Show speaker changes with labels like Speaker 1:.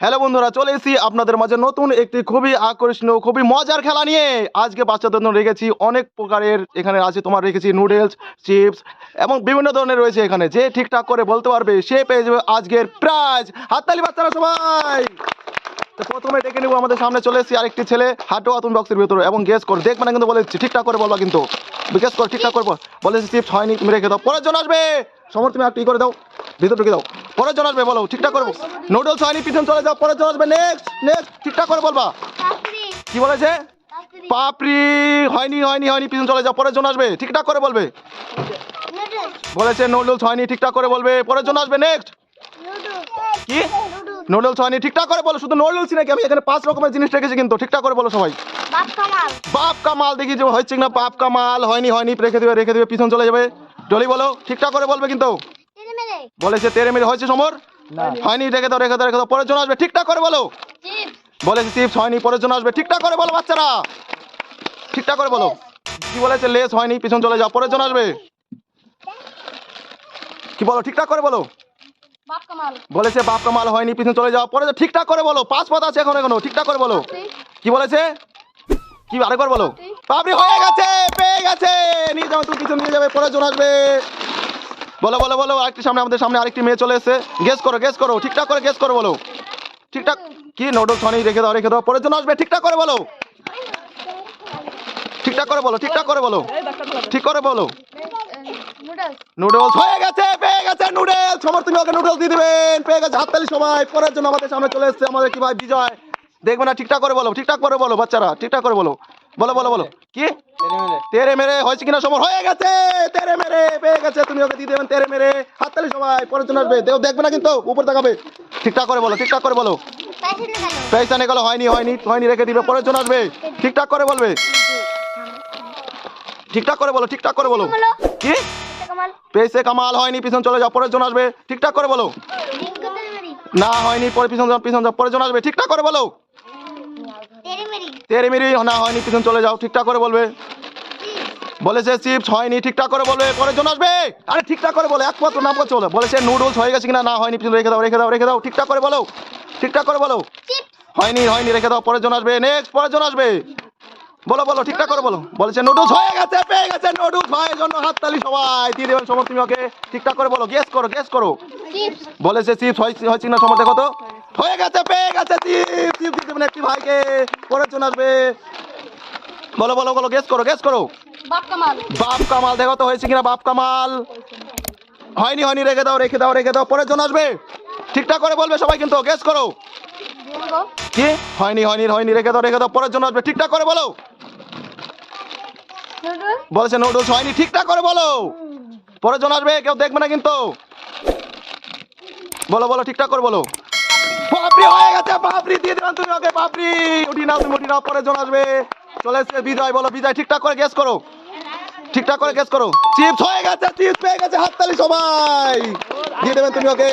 Speaker 1: Hello বন্ধুরা, চলে এসেছি আপনাদের মাঝে নতুন একটি খুবই আকর্ষণীয়, খুবই মজার খেলা নিয়ে। আজকে বাচ্চাদের জন্য রেখেছি অনেক প্রকারের, এখানে আছে তোমার রেখেছি নুডলস চিপস এবং বিভিন্ন ধরনের রয়েছে এখানে। যে ঠিকঠাক করে বলতে পারবে, সে পেয়ে যাবে আজকের প্রাইজ হাততালি বাচ্চারা সবাই! তো প্রথমে ডেকে নেব, আমাদের সামনে চলে এসেছি আরেকটি ছেলে হাঁটো তুমি বক্সের ভিতরে। এবং গেস কর, দেখবে না কিন্তু বলে দিচ্ছি, ঠিকঠাক করে বলবা কিন্তু। গেস কর, ঠিকঠাক করব বলেছি চিপস হয়নি, তুমি রেখে দাও, পরের জন আসবে। সমর, তুমি ই করে দাও, ভিতর ঢুকে দাও। পরের জন আসবে বলো ঠিকঠাক করব নুডলস হয়নি পিছন চলে যাও পরের জন আসবে। নেক্সট নেক্সট ঠিকঠাক করে বলবা। কি বলেছে?
Speaker 2: পাপড়ি।
Speaker 1: হয়নি হয়নি হয়নি পিছন চলে যাও পরের জন আসবে ঠিকঠাক করে বলবে। বলেছে নুডলস হয়নি ঠিকঠাক করে বলবে পরের জন আসবে নেক্সট কি?
Speaker 2: নুডলস
Speaker 1: হয়নি ঠিকঠাক করে বলো শুধু নুডলস নাকি? আমি এখানে পাঁচ রকমের জিনিস রেখেছি কিন্তু ঠিকঠাক করে বলো সবাই।
Speaker 2: বাপ কামাল।
Speaker 1: দেখি যে হচ্ছে না বাপ কা মাল হয়নি হয়নি রেখে দেবে রেখে দেবে পিছন চলে যাবে। ডলি বলো ঠিকঠাক করে বলবে কিন্তু। বলেছে তেরে মেরে হয়েছে সমর? হয়নি রেখে দাও রেখে দাও রেখে দাও পরের জন আসবে ঠিকঠাক করে বলো। বলেছে চিপস হয়নি পরের জন আসবে ঠিকঠাক করে বলো বাচ্চারা। ঠিকঠাক করে বলো। কি বলেছে লেস হয়নি পিছন চলে যাও পরের জন আসবে। কি বলো ঠিকঠাক করে বলো।
Speaker 2: বাপ
Speaker 1: বলেছে বাপ কামাল হয়নি পিছন চলে যাও পরে ঠিকঠাক করে বলো। পাঁচ পথ আছে এখন এখনও ঠিকঠাক করে বলো। কি বলেছে? কি আরেকবার বলো। পাপড়ি হয়ে গেছে পেয়ে গেছে। নিয়ে যাও তুমি পিছন নিয়ে যাবে পরে জন আসবে। বলো বলো বলো, আরেকটি সামনে, আমাদের সামনে আরেকটি মেয়ে চলে এসেছে। গেস করো গেস করো, ঠিকঠাক করে গেস করো বলো। ঠিকঠাক, কি নুডলস হয়নি রেখে দাও রেখে দাও, পরের জন আসবে, ঠিকঠাক করে বলো। ঠিকঠাক করে বলো, ঠিকঠাক করে বলো। ঠিক করে বলো।
Speaker 2: নুডলস
Speaker 1: হয়ে গেছে, পেয়ে গেছে নুডলস সবার তুমি ওকে নুডলস দিয়ে দিবেন, পেয়ে গেছে হাততালি সবাই। পরের জন্য আমাদের সামনে চলে এসেছে আমাদের কি ভাই বিজয়। দেখবে না, ঠিকঠাক করে বলো, ঠিকঠাক করে বলো বাচ্চারা, ঠিকঠাক করে বলো। বলো বলো বলো। কি? তেরে মেরে হয়েছে কিনা সময় হয়ে গেছে তেরে মেরে পেয়ে গেছে। তুমি ওকে দিয়ে দেবেন তেরে মেরে। হাততালি সবাই পরের জন্য আসবে। দেও দেখবে না কিন্তু উপর তাকাবে। ঠিকঠাক করে বলো ঠিকঠাক করে বলো। নিয়ে গেলো হয়নি হয়নি হয়নি রেখে দিবে পরের জন্য আসবে। ঠিকঠাক করে বলবে। ঠিকঠাক করে বলো ঠিকঠাক করে বলো। কি? পেয়েছে কামাল। হয়নি পিছন চলে যাও পরের জন আসবে। ঠিকঠাক করে বলো। না হয়নি পরে পিছন যাও পিছন যাও পরের জন আসবে। ঠিকঠাক করে বলো।
Speaker 2: তেরে মেরি
Speaker 1: না হয়নি পিছন চলে যাও ঠিকঠাক করে বলবে। বলেছে চিপস হয়নি ঠিকঠাক করে বলবে পরের জন আসবে। আরে ঠিকঠাক করে বলো একমাত্র নাম করছে বলে। বলেছে নুডলস হয়ে গেছে কিনা না হয়নি পিছন রেখে দাও রেখে দাও রেখে দাও ঠিকঠাক করে বলো ঠিকঠাক করে বলো। হয়নি হয়নি রেখে দাও পরের জন আসবে নেক্সট পরের জন আসবে। বলো বলো ঠিকঠাক করে বলো। বলেছে নুডলস হয়ে গেছে পেয়ে গেছে নুডলস ভাইয়ের জন্য হাততালি সবাই দিয়ে দেবেন সমর তুমি ওকে। ঠিকঠাক করে বলো গেস করো গেস করো। বলেছে চিপস হয়েছে না সমর দেখো তো। হয়ে গেছে পেয়ে গেছে চিপস চিপস দিয়ে দেবেন একটি ভাইকে পরের জন আসবে। বলো বলো বলো গেস করো গেস করো।
Speaker 2: বাপ কামাল।
Speaker 1: দেখো তো হয়েছে কিনা বাপ কামাল। হয়নি হয়নি রেখে দাও রেখে দাও রেখে দাও পরের জন আসবে। ঠিকঠাক করে বলবে সবাই কিন্তু গেস করো। কি? হয়নি হয়নি হয়নি রেখে দাও রেখে দাও পরের জন আসবে ঠিকঠাক করে বলো। বলেছে নুডলস হয়নি ঠিকঠাক করে বলো। পরের জন আসবে কেউ দেখবে না কিন্তু। বলো বলো ঠিকঠাক করে বলো। বাপরি হয়ে গেছে বাপরি দিয়ে দিলাম তুমি ওকে বাপরি। উঠি নাও তুমি উঠি নাও পরের জন আসবে। চলে এসছে বিজয় বলো বিজয় ঠিকঠাক করে গেস করো। ঠিকঠাক করে গেস করো। চিপস হয়ে গেছে চিপস পেয়ে গেছে হাততালি সবাই। দিয়ে দেবেন তুমি ওকে।